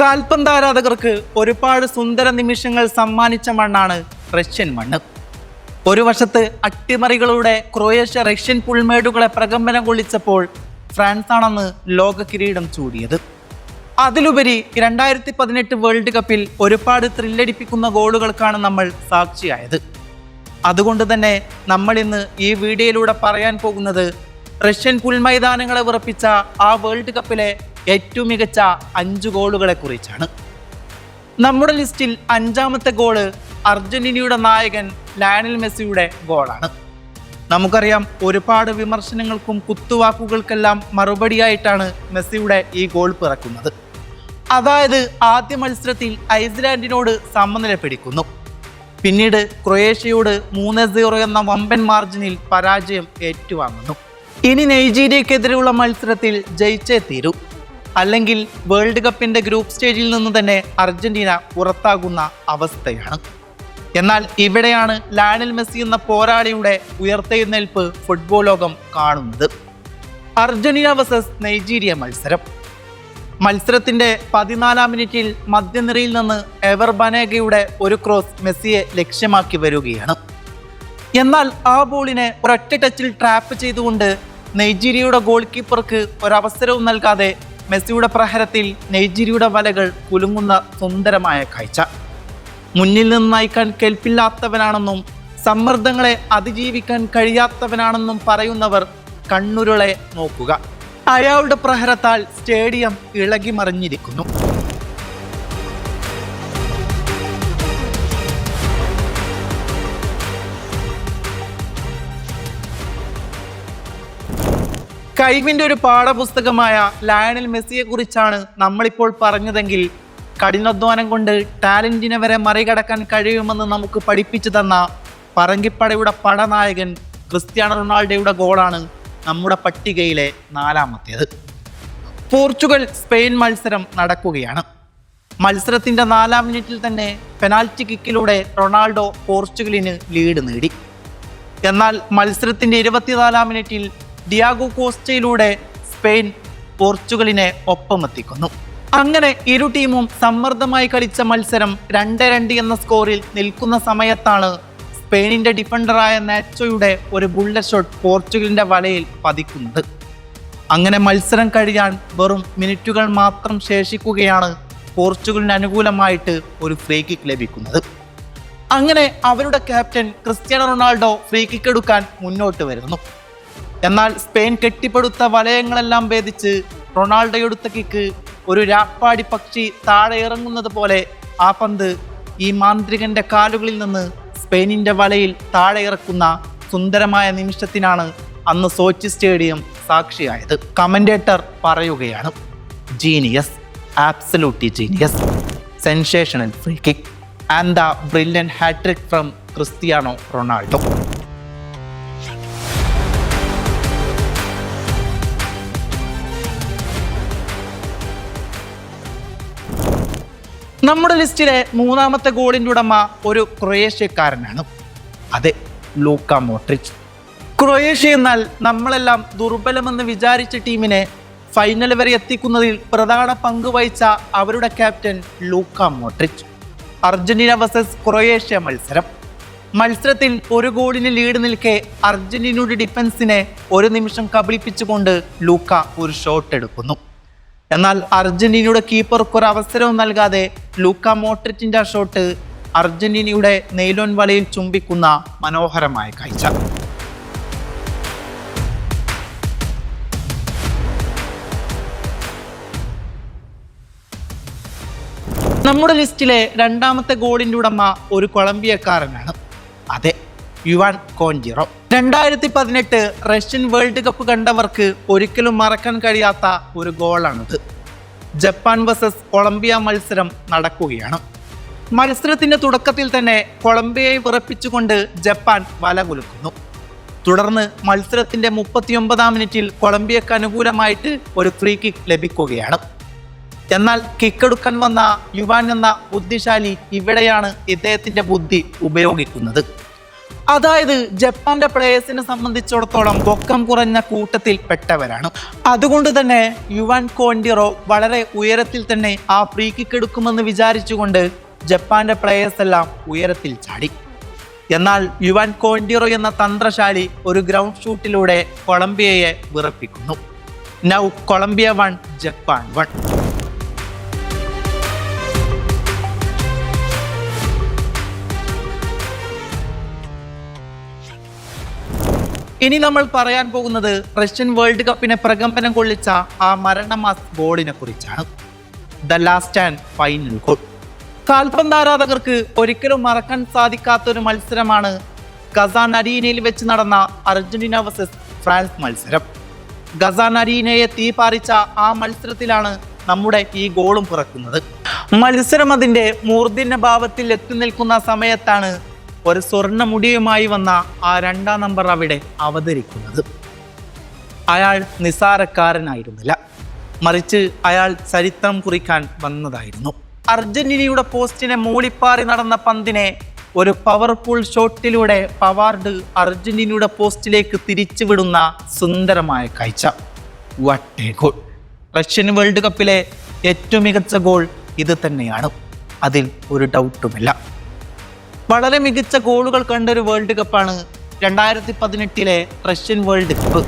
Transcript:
കാൽപന്താരാധകർക്ക് ഒരുപാട് സുന്ദര നിമിഷങ്ങൾ സമ്മാനിച്ച മണ്ണാണ് റഷ്യൻ മണ്ണ്. ഒരു വശത്ത് അട്ടിമറികളുടെ ക്രൊയേഷ്യ റഷ്യൻ പുൽമേടുകളെ പ്രകമ്പനം കൊള്ളിച്ചപ്പോൾ ഫ്രാൻസാണെന്ന് ലോക കിരീടം ചൂടിയത്. അതിലുപരി രണ്ടായിരത്തി പതിനെട്ട് വേൾഡ് കപ്പിൽ ഒരുപാട് ത്രില്ലടിപ്പിക്കുന്ന ഗോളുകൾക്കാണ് നമ്മൾ സാക്ഷിയായത്. അതുകൊണ്ട് തന്നെ നമ്മൾ ഇന്ന് ഈ വീഡിയോയിലൂടെ പറയാൻ പോകുന്നത് റഷ്യൻ പുൽമൈതാനങ്ങളെ വിറപ്പിച്ച ആ വേൾഡ് കപ്പിലെ ഏറ്റവും മികച്ച അഞ്ച് ഗോളുകളെ കുറിച്ചാണ്. നമ്മുടെ ലിസ്റ്റിൽ അഞ്ചാമത്തെ ഗോൾ അർജന്റീനയുടെ നായകൻ ലയണൽ മെസ്സിയുടെ ഗോളാണ്. നമുക്കറിയാം ഒരുപാട് വിമർശനങ്ങൾക്കും കുത്തുവാക്കുകൾക്കെല്ലാം മറുപടിയായിട്ടാണ് മെസ്സിയുടെ ഈ ഗോൾ പിറക്കുന്നത്. അതായത് ആദ്യ മത്സരത്തിൽ ഐസ്ലാൻഡിനോട് സമനില പിടിക്കുന്നു. പിന്നീട് ക്രൊയേഷ്യയോട് മൂന്ന് സീറോ എന്ന വമ്പൻ മാർജിനിൽ പരാജയം ഏറ്റുവാങ്ങുന്നു. ഇനി നൈജീരിയക്കെതിരെയുള്ള മത്സരത്തിൽ ജയിച്ചേ തീരൂ. അല്ലെങ്കിൽ വേൾഡ് കപ്പിന്റെ ഗ്രൂപ്പ് സ്റ്റേജിൽ നിന്ന് തന്നെ അർജന്റീന പുറത്താകുന്ന അവസ്ഥയാണ്. എന്നാൽ ഇവിടെയാണ് ലാനൽ മെസ്സി എന്ന പോരാളിയുടെ ഉയർത്തെഴുന്നേൽപ്പ് ഫുട്ബോൾ ലോകം കാണുന്നത്. അർജന്റീന വേഴ്സസ് നൈജീരിയ മത്സരം. മത്സരത്തിന്റെ പതിനാലാം മിനിറ്റിൽ മധ്യനിരയിൽ നിന്ന് എവർ ബനേഗയുടെ ഒരു ക്രോസ് മെസ്സിയെ ലക്ഷ്യമാക്കി വരികയാണ്. എന്നാൽ ആ ബോളിനെ ഒരൊറ്റ ടച്ചിൽ ട്രാപ്പ് ചെയ്തുകൊണ്ട് നൈജീരിയയുടെ ഗോൾ കീപ്പർക്ക് ഒരവസരവും നൽകാതെ മെസ്സിയുടെ പ്രഹരത്തിൽ നൈജീരിയയുടെ വലകൾ കുലുങ്ങുന്ന സുന്ദരമായ കാഴ്ച. മുന്നിൽ നിന്ന് നയിക്കാൻ കെൽപ്പില്ലാത്തവനാണെന്നും സമ്മർദ്ദങ്ങളെ അതിജീവിക്കാൻ കഴിയാത്തവനാണെന്നും പറയുന്നവർ കണ്ണുരുളെ നോക്കുക. അയാളുടെ പ്രഹരത്താൽ സ്റ്റേഡിയം ഇളകി മറിഞ്ഞിരിക്കുന്നു കഴിവിന്റെ ഒരു പാഠപുസ്തകമായ ലയണൽ മെസ്സിയെ കുറിച്ചാണ് നമ്മളിപ്പോൾ പറഞ്ഞതെങ്കിൽ കഠിനാധ്വാനം കൊണ്ട് ടാലന്റിനെ വരെ മറികടക്കാൻ കഴിയുമെന്ന് നമുക്ക് പഠിപ്പിച്ചു തന്ന പറങ്കിപ്പടയുടെ പടനായകൻ ക്രിസ്ത്യാനോ റൊണാൾഡോയുടെ ഗോളാണ് നമ്മുടെ പട്ടികയിലെ നാലാമത്തേത്. പോർച്ചുഗൽ സ്പെയിൻ മത്സരം നടക്കുകയാണ്. മത്സരത്തിന്റെ നാലാം മിനിറ്റിൽ തന്നെ പെനാൽറ്റി കിക്കിലൂടെ റൊണാൾഡോ പോർച്ചുഗലിന് ലീഡ് നേടി. എന്നാൽ മത്സരത്തിന്റെ ഇരുപത്തിനാലാം മിനിറ്റിൽ ഡിയാഗോ കോസ്റ്റയിലൂടെ സ്പെയിൻ പോർച്ചുഗലിനെ ഒപ്പമെത്തിക്കുന്നു. അങ്ങനെ ഇരു ടീമും സമ്മർദ്ദമായി കളിച്ച മത്സരം രണ്ട് രണ്ട് എന്ന സ്കോറിൽ നിൽക്കുന്ന സമയത്താണ് സ്പെയിനിന്റെ ഡിഫൻഡറായ നാച്ചോയുടെ ഒരു ബുള്ളറ്റ് ഷോട്ട് പോർച്ചുഗലിന്റെ വലയിൽ പതിക്കുന്നത്. അങ്ങനെ മത്സരം കഴിയാൻ വെറും മിനിറ്റുകൾ മാത്രം ശേഷിക്കുകയാണ് പോർച്ചുഗലിന് അനുകൂലമായിട്ട് ഒരു ഫ്രീ കിക്ക് ലഭിക്കുന്നത്. അങ്ങനെ അവരുടെ captain Cristiano Ronaldo free kick എടുക്കാൻ മുന്നോട്ട് വരുന്നു. എന്നാൽ സ്പെയിൻ കെട്ടിപ്പടുത്ത വലയങ്ങളെല്ലാം ഭേദിച്ച് റൊണാൾഡോ എടുത്ത കിക്ക് ഒരു രാപ്പാടി പക്ഷി താഴെ ഇറങ്ങുന്നത് പോലെ ആ പന്ത് ഈ മാന്ത്രികന്റെ കാലുകളിൽ നിന്ന് സ്പെയിനിന്റെ വലയിൽ താഴെ ഇറക്കുന്ന സുന്ദരമായ നിമിഷത്തിനാണ് അന്ന് സോച്ചി സ്റ്റേഡിയം സാക്ഷിയായത്. കമന്റേറ്റർ പറയുകയാണ് genius absolutely genius sensational free kick and the brilliant hat trick from Cristiano Ronaldo നമ്മുടെ ലിസ്റ്റിലെ മൂന്നാമത്തെ ഗോളിന്റെ ഉടമ ഒരു ക്രൊയേഷ്യക്കാരനാണ്. അതെ ലൂക്ക മോട്രിച്ച് ക്രൊയേഷ്യ എന്നാൽ നമ്മളെല്ലാം ദുർബലമെന്ന് വിചാരിച്ച ടീമിനെ ഫൈനൽ വരെ എത്തിക്കുന്നതിൽ പ്രധാന പങ്ക് വഹിച്ച അവരുടെ captain Luka Modric Argentina versus Croatia മത്സരം. മത്സരത്തിൽ ഒരു ഗോളിന് ലീഡ് നിൽക്കെ അർജന്റീനയുടെ ഡിഫൻസിനെ ഒരു നിമിഷം കബളിപ്പിച്ചുകൊണ്ട് ലൂക്ക ഒരു ഷോട്ട് എടുക്കുന്നു. എന്നാൽ അർജന്റീനയുടെ കീപ്പർക്ക് ഒരു അവസരവും നൽകാതെ ലൂക്ക മോട്രിറ്റിന്റെ ഷോട്ട് അർജന്റീനയുടെ നെയ്ലോൻ വലയിൽ ചുംബിക്കുന്ന മനോഹരമായ കാഴ്ച. നമ്മുടെ ലിസ്റ്റിലെ രണ്ടാമത്തെ ഗോളിന്റെ ഉടമ ഒരു കൊളംബിയക്കാരനാണ്. അതെ യുവാൻ കോഞ്ചിറോ. രണ്ടായിരത്തി പതിനെട്ട് റഷ്യൻ വേൾഡ് കപ്പ് കണ്ടവർക്ക് ഒരിക്കലും മറക്കാൻ കഴിയാത്ത ഒരു ഗോളാണിത്. ജപ്പാൻ വേഴ്സസ് കൊളംബിയ മത്സരം നടക്കുകയാണ്. മത്സരത്തിന്റെ തുടക്കത്തിൽ തന്നെ കൊളംബിയയെ വിറപ്പിച്ചുകൊണ്ട് ജപ്പാൻ വല കുലുക്കുന്നു. തുടർന്ന് മത്സരത്തിന്റെ മുപ്പത്തിയൊമ്പതാം മിനിറ്റിൽ കൊളംബിയക്ക് അനുകൂലമായിട്ട് ഒരു ഫ്രീ കിക്ക് ലഭിക്കുകയാണ്. എന്നാൽ കിക്കെടുക്കാൻ വന്ന യുവാൻ എന്ന ബുദ്ധിശാലി ഇവിടെയാണ് ഇദ്ദേഹത്തിന്റെ ബുദ്ധി ഉപയോഗിക്കുന്നത്. അതായത് ജപ്പാന്റെ പ്ലേയേഴ്സിനെ സംബന്ധിച്ചിടത്തോളം പൊക്കം കുറഞ്ഞ കൂട്ടത്തിൽ പെട്ടവരാണ്. അതുകൊണ്ട് തന്നെ യുവാൻ കോണ്ടിറോ വളരെ ഉയരത്തിൽ തന്നെ ആ ഫ്രീ കിക്ക് എടുക്കുമെന്ന് വിചാരിച്ചുകൊണ്ട് ജപ്പാന്റെ പ്ലേയേഴ്സ് എല്ലാം ഉയരത്തിൽ ചാടി. എന്നാൽ യുവാൻ കോണ്ടിറോ എന്ന തന്ത്രശാലി ഒരു ഗ്രൗണ്ട് ഷൂട്ടിലൂടെ കൊളംബിയയെ വിറപ്പിക്കുന്നു. Now Colombia one Japan one ഇനി നമ്മൾ പറയാൻ പോകുന്നത് റഷ്യൻ വേൾഡ് കപ്പിനെ പ്രകമ്പനം കൊള്ളിച്ച ആ മരണമാസ് ഗോളിനെ കുറിച്ചാണ്. The last and final goal കാൽപന്ത് ആരാധകർക്ക് ഒരിക്കലും മറക്കാൻ സാധിക്കാത്ത ഒരു മത്സരമാണ് ഗസാൻ അരീനയിൽ വെച്ച് നടന്ന അർജന്റീന വേഴ്സസ് ഫ്രാൻസ് മത്സരം. ഗസാൻ അരീനയെ തീപാറിച്ച ആ മത്സരത്തിലാണ് നമ്മുടെ ഈ ഗോളും പിറക്കുന്നത്. മത്സരം അതിന്റെ മൂർധന്യ ഭാവത്തിൽ എത്തി നിൽക്കുന്ന സമയത്താണ് ഒരു സ്വർണ മുടിയുമായി വന്ന ആ രണ്ടാം നമ്പർ അവിടെ അവതരിക്കുന്നത്. അയാൾ നിസാരക്കാരനായിരുന്നില്ല മറിച്ച് അയാൾ ചരിത്രം കുറിക്കാൻ വന്നതായിരുന്നു. അർജന്റീനയുടെ പോസ്റ്റിനെ മൂളിപ്പാറി നടന്ന പന്തിനെ ഒരു പവർഫുൾ ഷോട്ടിലൂടെ പവാർഡ് അർജന്റീനയുടെ പോസ്റ്റിലേക്ക് തിരിച്ചുവിടുന്ന സുന്ദരമായ കാഴ്ച. What a goal Russian world കപ്പിലെ ഏറ്റവും മികച്ച ഗോൾ ഇത് തന്നെയാണ്. അതിൽ ഒരു ഡൗട്ടുമില്ല വളരെ മികച്ച ഗോളുകൾ കണ്ട ഒരു വേൾഡ് കപ്പാണ് രണ്ടായിരത്തി പതിനെട്ടിലെ റഷ്യൻ വേൾഡ് കപ്പ്.